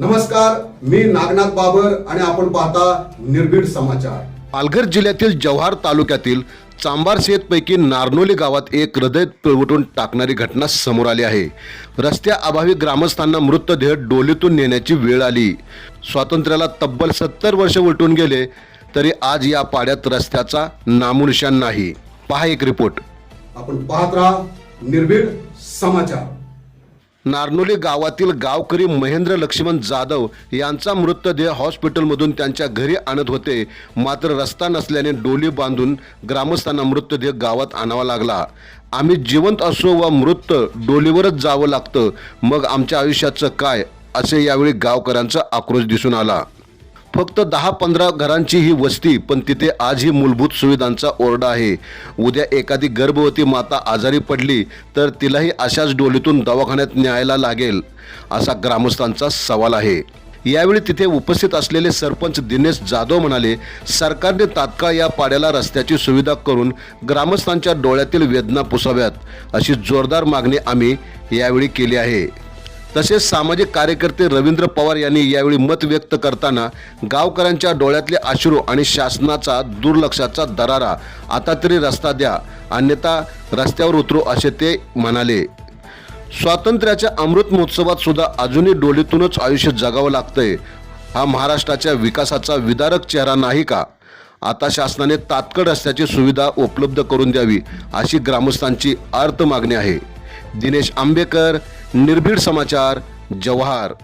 नमस्कार मी नागनाथ बाबर आणि आपण पाहता निर्भीड समाचार. पालघर जिल्ह्यातील जव्हार तालुक्यातील चांबार शेतपैकी नारनोली गावात एक हृदय पिळवटून टाकणारी घटना समोर आली आहे. रस्त्याअभावी ग्रामस्थांना मृतदेह डोलीतून नेण्याची वेळ आली. स्वातंत्र्याला तब्बल सत्तर वर्ष उलटून गेले तरी आज या पाड्यात रस्त्याचा नामोनिशान नाही. पहा एक रिपोर्ट. आपण पाहत राहा निर्भीड समाचार. नारनोली गावातील गावकरी महेंद्र लक्ष्मण जाधव यांचा मृतदेह हॉस्पिटलमधून त्यांच्या घरी आणत होते. मात्र रस्ता नसल्याने डोली बांधून ग्रामस्थांना मृतदेह गावात आणावा लागला. आम्ही जिवंत असो वा मृत डोलीवरच जावं लागतं. मग आमच्या आयुष्याचं काय? असे यावेळी गावकऱ्यांचा आक्रोश दिसून आला. फक्त दहा पंधरा घरांची ही वस्ती पण तिथे आजही मूलभूत सुविधांचा ओरडा आहे. उद्या एखादी गर्भवती माता आजारी पडली तर तिलाही अशाच डोलीतून दवाखान्यात न्यायला लागेल असा ग्रामस्थांचा सवाल आहे. यावेळी तिथे उपस्थित असलेले सरपंच दिनेश जाधव म्हणाले सरकारने तात्काळ या पाड्याला रस्त्याची सुविधा करून ग्रामस्थांच्या डोळ्यातील वेदना पुसाव्यात अशी जोरदार मागणी आम्ही यावेळी केली आहे. तसेच सामाजिक कार्यकर्ते रवींद्र पवार यांनी यावेळी मत व्यक्त करताना गावकऱ्यांच्या डोळ्यातले अश्रू आणि शासनाचा दुर्लक्षाचा दरारा आता तरी रस्ता द्या अन्यथा रस्त्यावर उतरू असे ते म्हणाले. स्वातंत्र्याच्या अमृत महोत्सवात सुद्धा अजूनही डोलीतूनच आयुष्य जगावं लागतंय. हा महाराष्ट्राच्या विकासाचा विदारक चेहरा नाही का? आता शासनाने तात्काळ रस्त्याची सुविधा उपलब्ध करून द्यावी अशी ग्रामस्थांची अर्थ मागणी आहे. दिनेश आंबेकर निर्भीड समाचार जव्हार.